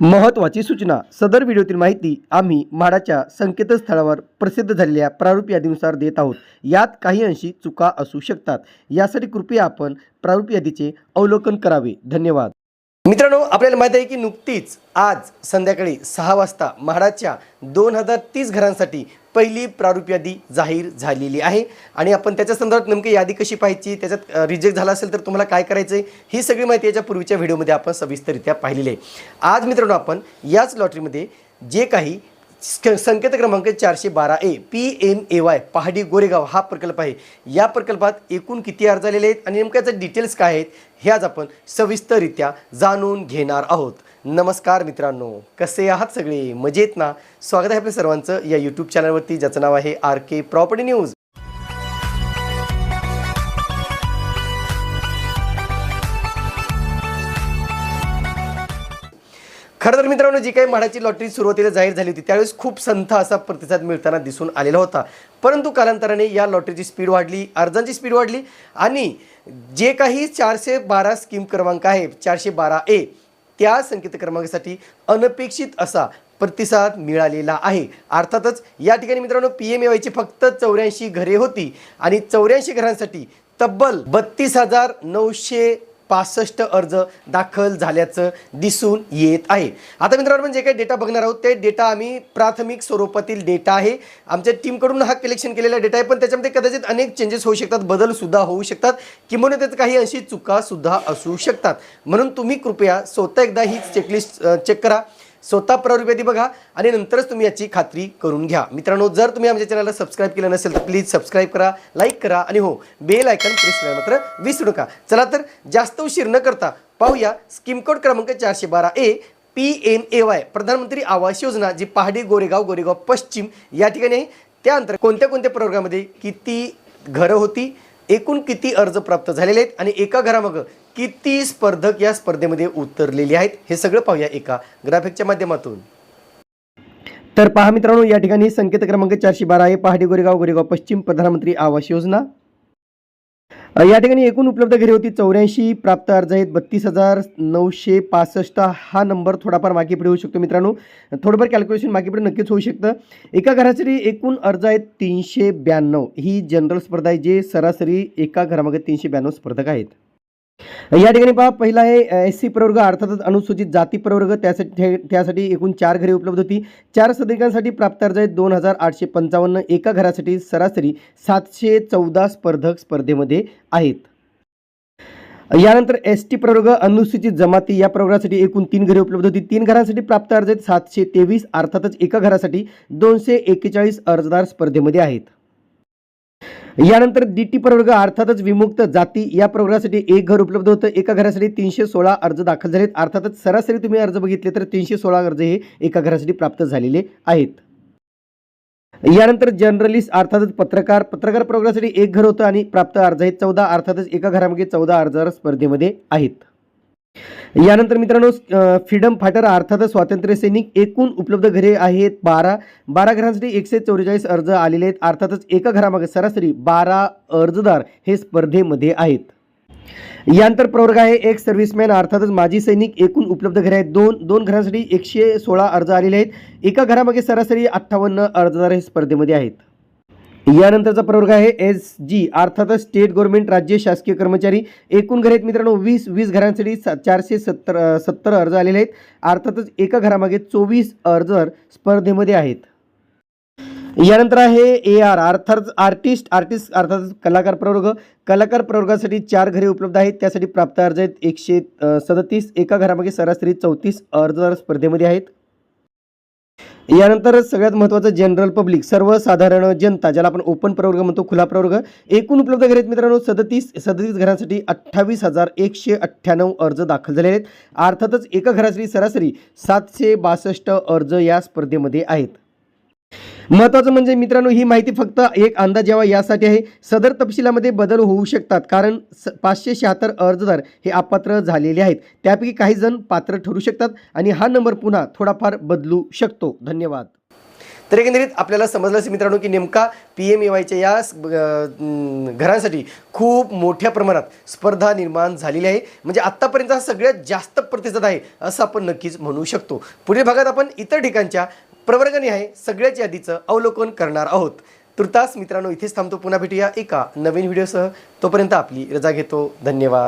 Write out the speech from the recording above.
महत्त्वाची सूचना. सदर व्हिडिओतील माहिती आम्ही म्हाडाच्या संकेतस्थळावर प्रसिद्ध झालेल्या प्रारूप यादीनुसार देत आहोत. यात काही अंशी चुका असू शकतात. यासाठी कृपया आपण प्रारूप यादीचे अवलोकन करावे. धन्यवाद. मित्रांनो आपल्याला माहीत आहे की नुकतीच आज संध्याकाळी सहा वाजता म्हाडाच्या दोन हजार तीस घरांसाठी पहिली प्रारूप यादी जाहीर झालेली आहे. आणि आपण त्याच्या संदर्भात नेमकी यादी कशी पाहायची त्याच्यात रिजेक्ट झाला असेल तर तुम्हाला काय करायचं आहे ही सगळी माहिती याच्या पूर्वीच्या व्हिडिओमध्ये आपण सविस्तररित्या पाहिलेली आहे. आज मित्रांनो आपण याच लॉटरीमध्ये जे काही संकेत क्रमांक चारशे बारा A P M A Y Pahadi Goregaon हा प्रकल्प आहे. या प्रकल्पात एकूण किती अर्ज आलेले आहेत आणि नेमक्या डिटेल्स काय आहेत हे आज आपण सविस्तररित्या जाणून घेणार आहोत. नमस्कार मित्रांनो कसे आहात सगळे? मजेत ना? स्वागत आहे आपल्या सर्वांचं या यूट्यूब चॅनलवरती ज्याचं नाव आहे आर के प्रॉपर्टी न्यूज. खरं तर मित्रांनो जी काही म्हाडाची लॉटरी सुरुवातीला जाहीर झाली होती त्यावेळेस खूप संथ असा प्रतिसाद मिळताना दिसून आलेला होता. परंतु कालांतराने या लॉटरीची स्पीड वाढली अर्जांची स्पीड वाढली आणि जे काही चारशे बारा स्कीम क्रमांक आहे चारशे बारा ए त्या संकेत क्रमांकासाठी अनपेक्षित असा प्रतिसाद मिळालेला आहे. अर्थातच या ठिकाणी मित्रांनो पी एम एवायची फक्त चौऱ्याऐंशी घरे होती आणि चौऱ्याऐंशी घरांसाठी तब्बल बत्तीस हजार नऊशे पासष्ट अर्ज दाखल झाल्याचं दिसून येत आहे. आता मित्रांनो आपण जे काही डेटा बघणार आहोत ते डेटा आम्ही प्राथमिक स्वरूपातील डेटा आहे. आमच्या टीमकडून हा कलेक्शन केलेला डेटा आहे पण त्याच्यामध्ये कदाचित अनेक चेंजेस होऊ शकतात बदल सुद्धा होऊ शकतात. किंवा त्यात काही अशी चुका सुद्धा असू शकतात. म्हणून तुम्ही कृपया स्वतः एकदा ही चेकलिस्ट चेक करा. स्वतः प्रारूप बघा आणि नंतरच तुम्ही याची खात्री करून घ्या. मित्रांनो जर तुम्ही आमच्या चॅनलला सबस्क्राईब केलं नसेल तर प्लीज सबस्क्राईब करा लाईक करा आणि हो बेल आयकन प्रेस करायला मात्र विसरू नका. चला तर जास्त उशीर न करता पाहूया स्कीम कोड क्रमांक चारशे बारा A P M A Y प्रधानमंत्री आवास योजना जी पहाडी गोरेगाव गोरेगाव पश्चिम या ठिकाणी आहे. त्यानंतर कोणत्या कोणत्या प्रवर्गामध्ये किती घरं होती एकूण किती अर्ज प्राप्त झालेले आहेत आणि एका घरामागं किती स्पर्धक या स्पर्धेमध्ये उतरलेले आहेत हे सगळं पाहूया एका ग्राफिकच्या माध्यमातून. तर पहा मित्रांनो या ठिकाणी संकेत क्रमांक चारशे बारा आहे. पहाडे गोरेगाव गोरेगाव पश्चिम प्रधानमंत्री आवास योजना. या ठिकाणी एकूण उपलब्ध घरे होती चौऱ्याऐंशी प्राप्त अर्ज आहेत बत्तीस हजार नऊशे पासष्ट. हा नंबर थोडाफार मागे पुढे होऊ शकतो मित्रांनो. थोडंफार कॅल्क्युलेशन मागे पुढे नक्कीच होऊ शकतं. एका घरासाठी एकूण अर्ज आहेत तीनशे ब्याण्णव. ही जनरल स्पर्धा आहे जे सरासरी एका घरामागे तीनशे ब्याण्णव स्पर्धक आहेत. या ठिकाणी पहा पहिला आहे एस सी प्रवर्ग अर्थातच अनुसूचित जाती प्रवर्ग. त्यासाठी त्यासाठी एकूण चार घरे उपलब्ध होती. चार सदस्यांसाठी प्राप्त अर्ज आहेत दोन हजार आठशे पंचावन्न. एका घरासाठी सरासरी सातशे चौदा स्पर्धक स्पर्धेमध्ये आहेत. यानंतर एस टी प्रवर्ग अनुसूचित जमाती या प्रवर्गासाठी एकूण तीन घरे उपलब्ध होती. तीन घरांसाठी प्राप्त अर्ज आहेत सातशे तेवीस. अर्थातच एका घरासाठी दोनशे एक्केचाळीस अर्जदार स्पर्धेमध्ये आहेत. यानंतर डी टी प्रवर्ग अर्थातच विमुक्त जाती या प्रवर्गासाठी एक घर उपलब्ध होतं. एका घरासाठी तीनशे सोळा अर्ज दाखल झालेत. अर्थातच सरासरी तुम्ही अर्ज बघितले तर तीनशे सोळा अर्ज हे एका घरासाठी प्राप्त झालेले आहेत. यानंतर जर्नलिस्ट अर्थातच पत्रकार. पत्रकार प्रवर्गासाठी एक घर होतं आणि प्राप्त अर्ज आहेत चौदा. अर्थातच एका घरामागे चौदा अर्ज स्पर्धेमध्ये आहेत. यानंतर मित्रांनो फ्रीडम फायटर अर्थातच स्वातंत्र्य सैनिक एकूण उपलब्ध घरे आहेत बारा. बारा घरांसाठी एकशे चौवेचाळीस अर्ज आलेले आहेत. अर्थातच एका घरामागे सरासरी बारा अर्जदार हे स्पर्धेमध्ये आहेत. यानंतर प्रवर्ग आहे. एक सर्व्हिसमॅन अर्थातच माजी सैनिक एकूण उपलब्ध घरे आहेत. दोन दोन घरांसाठी एकशे सोळा अर्ज आलेले आहेत. एका घरामागे सरासरी अठ्ठावन्न अर्जदार हे स्पर्धेमध्ये आहेत. यानंतरचा प्रवर्ग आहे एस जी अर्थातच स्टेट गव्हर्नमेंट राज्य शासकीय कर्मचारी. एकूण घरे आहेत मित्रांनो वीस वीस घरांसाठी सा- चारशे सत्तर सत्तर अर्ज आलेले आहेत. अर्थातच एका घरामागे चोवीस अर्ज स्पर्धेमध्ये आहेत. यानंतर आहे ए आर अर्थात आर्टिस्ट आर्टिस्ट अर्थात कलाकार प्रवर्ग. कलाकार प्रवर्गासाठी चार घरे उपलब्ध आहेत. त्यासाठी प्राप्त अर्ज आहेत एकशे सदतीस. एका घरामागे सरासरी चौतीस अर्ज स्पर्धेमध्ये आहेत. यानंतर सगळ्यात महत्त्वाचं जनरल पब्लिक सर्वसाधारण जनता ज्याला आपण ओपन प्रवर्ग म्हणतो खुला प्रवर्ग एकूण उपलब्ध घरे आहेत मित्रांनो सदतीस सदतीस घरांसाठी अठ्ठावीस हजार एकशे अठ्ठ्याण्णव अर्ज दाखल झालेले आहेत. अर्थातच एका घरासाठी सरासरी सातशे बासष्ट अर्ज या स्पर्धेमध्ये आहेत. महत्त्वाचं म्हणजे मित्रांनो ही माहिती फक्त एक अंदाज यावा यासाठी आहे. सदर तपशिलामध्ये बदल होऊ शकतात कारण स पाचशे शहात्तर अर्जदार हे अपात्र झालेले आहेत. त्यापैकी काही जण पात्र ठरू शकतात आणि हा नंबर पुन्हा थोडाफार बदलू शकतो. धन्यवाद. तर एकंदरीत आपल्याला समजलं असेल मित्रांनो की नेमका पी एम ए वायच्या या घरांसाठी खूप मोठ्या प्रमाणात स्पर्धा निर्माण झालेली आहे. म्हणजे आत्तापर्यंत हा सगळ्यात जास्त प्रतिसाद आहे असं आपण नक्कीच म्हणू शकतो. पुढील भागात आपण इतर ठिकाणच्या प्रवर्गणी आहे. सगळ्याच यादीचं अवलोकन करणार आहोत. तुर्तास मित्रांनो इथेच थांबतो. पुन्हा भेटूया एका नवीन व्हिडिओसह. तोपर्यंत आपली रजा घेतो. धन्यवाद.